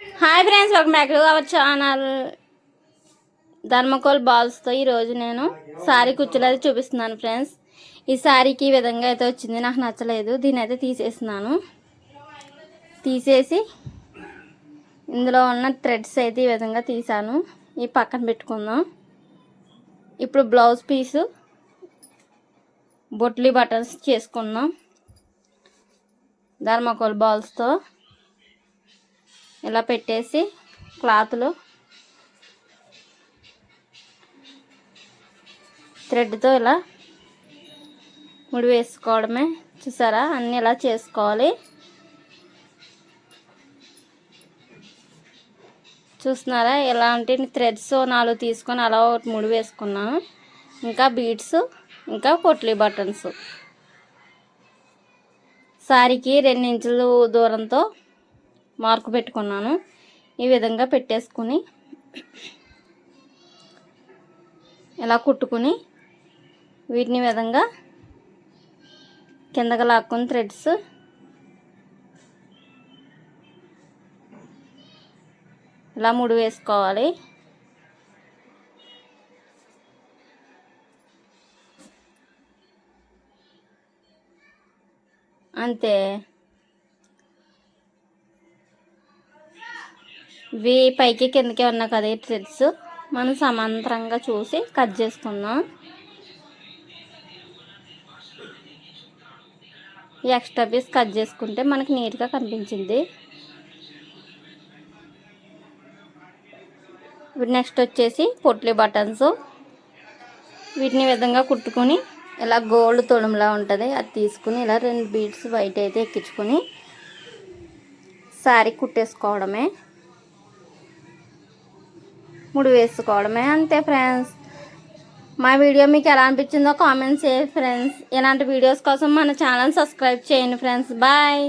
Hi friends ఒక back to our channel thermocol బాల్స్తో ఈరోజు నేను శారీ కుచ్చులు అయితే చూపిస్తున్నాను ఫ్రెండ్స్. ఈ శారీకి ఈ విధంగా అయితే వచ్చింది నాకు నచ్చలేదు. దీని అయితే తీసేస్తున్నాను. తీసేసి ఇందులో ఉన్న థ్రెడ్స్ అయితే ఈ విధంగా తీసాను ఈ పక్కన పెట్టుకుందాం. ఇప్పుడు బ్లౌజ్ పీసు బొట్లీ బటన్స్ చేసుకుందాం. ధర్మకోల్ బాల్స్తో. ఇలా పెట్టేసి క్లాత్లో థ్రెడ్తో ఇలా ముడి వేసుకోవడమే. చూసారా? అన్నీ ఇలా చేసుకోవాలి. చూస్తున్నారా? ఇలాంటి థ్రెడ్స్ నాలుగు తీసుకొని అలా ఒకటి ముడి వేసుకున్నాను. ఇంకా బీడ్స్ ఇంకా పొట్లీ బటన్స్. సారీకి రెండు ఇంచులు దూరంతో మార్కు పెట్టుకున్నాను. ఈ విధంగా పెట్టేసుకుని ఇలా కుట్టుకుని వీటిని విధంగా కిందకి లాక్కుని థ్రెడ్స్ ఇలా ముడి వేసుకోవాలి. అంతే. ఇవి పైకి కిందకి ఉన్న కదా థ్రెడ్స్ మనం సమాంతరంగా చూసి కట్ చేసుకుందాం. ఈ ఎక్స్ట్రా పీస్ కట్ చేసుకుంటే మనకి నీట్గా కనిపించింది. ఇప్పుడు నెక్స్ట్ వచ్చేసి పొట్లీ బటన్స్. వీటిని విధంగా కుట్టుకొని ఇలా గోల్డ్ తొడుములా ఉంటుంది. అది తీసుకుని ఇలా రెండు బీడ్స్ వైట్ అయితే ఎక్కించుకొని శారీ కుట్టేసుకోవడమే. ముడి వేసుకోవడమే అంతే ఫ్రెండ్స్. మా వీడియో మీకు ఎలా అనిపించిందో కామెంట్స్ చేయండి ఫ్రెండ్స్. ఇలాంటి వీడియోస్ కోసం మన ఛానల్ సబ్స్క్రైబ్ చేయండి ఫ్రెండ్స్. బాయ్.